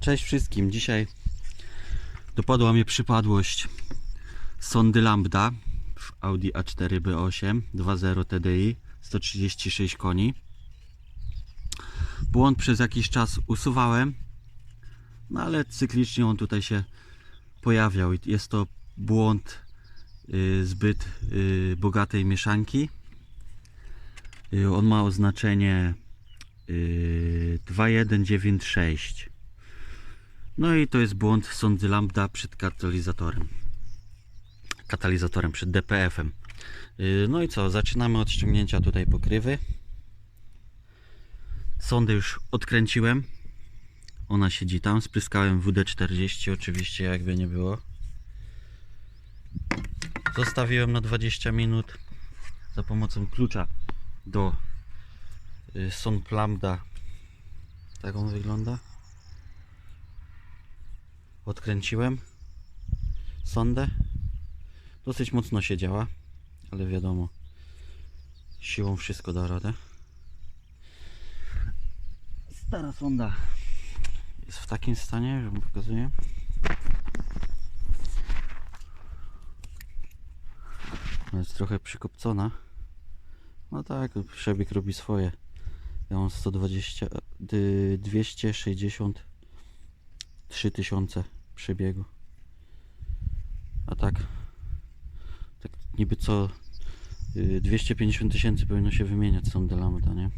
Cześć wszystkim. Dzisiaj dopadła mnie przypadłość sondy Lambda w Audi A4 B8 2.0 TDI 136 koni. Błąd przez jakiś czas usuwałem, no ale cyklicznie on tutaj się pojawiał jest to błąd y, zbyt y, bogatej mieszanki. Y, on ma oznaczenie y, 2196. No i to jest błąd sondy lambda przed katalizatorem. Katalizatorem przed DPF-em. Yy, No i co, zaczynamy od ściągnięcia tutaj pokrywy. Sondę już odkręciłem. Ona siedzi tam. Spryskałem WD-40 oczywiście, jakby nie było. Zostawiłem na 20 minut za pomocą klucza do yy, sond lambda. Tak on wygląda odkręciłem sondę. Dosyć mocno się działa, ale wiadomo, siłą wszystko da radę. Stara sonda jest w takim stanie, że wam pokazuję. Jest trochę przykopcona. No tak, przebieg robi swoje. Ja mam 120, dy- 260 3000 przebiegu. A tak, tak niby co y, 250 tysięcy powinno się wymieniać są de lambda, nie?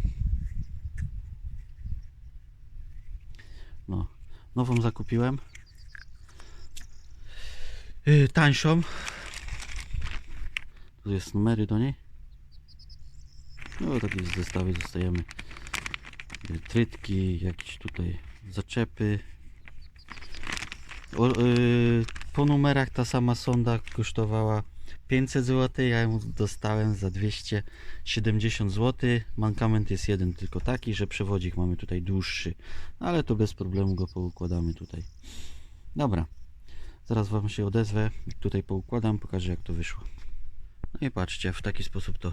No, nową zakupiłem. Yy, tańszą. Tu jest numery do niej. No takie zestawy dostajemy. Yy, Trytki, jakieś tutaj zaczepy, o, y, po numerach ta sama sonda kosztowała 500 zł, ja ją dostałem za 270 zł. Mankament jest jeden tylko taki, że przewodzik mamy tutaj dłuższy, ale to bez problemu go poukładamy tutaj. Dobra, zaraz Wam się odezwę, tutaj poukładam, pokażę jak to wyszło. No i patrzcie, w taki sposób to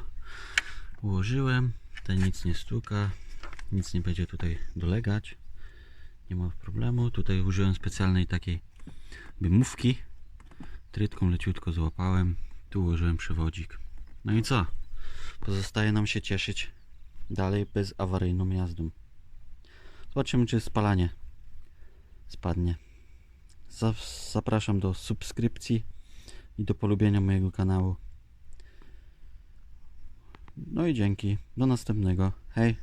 ułożyłem, tutaj nic nie stuka, nic nie będzie tutaj dolegać nie ma problemu. Tutaj użyłem specjalnej takiej wymówki. Trytką leciutko złapałem. Tu ułożyłem przewodzik. No i co? Pozostaje nam się cieszyć dalej bez awaryjną jazdą. Zobaczymy, czy spalanie spadnie. Za- Zapraszam do subskrypcji i do polubienia mojego kanału. No i dzięki. Do następnego. Hej!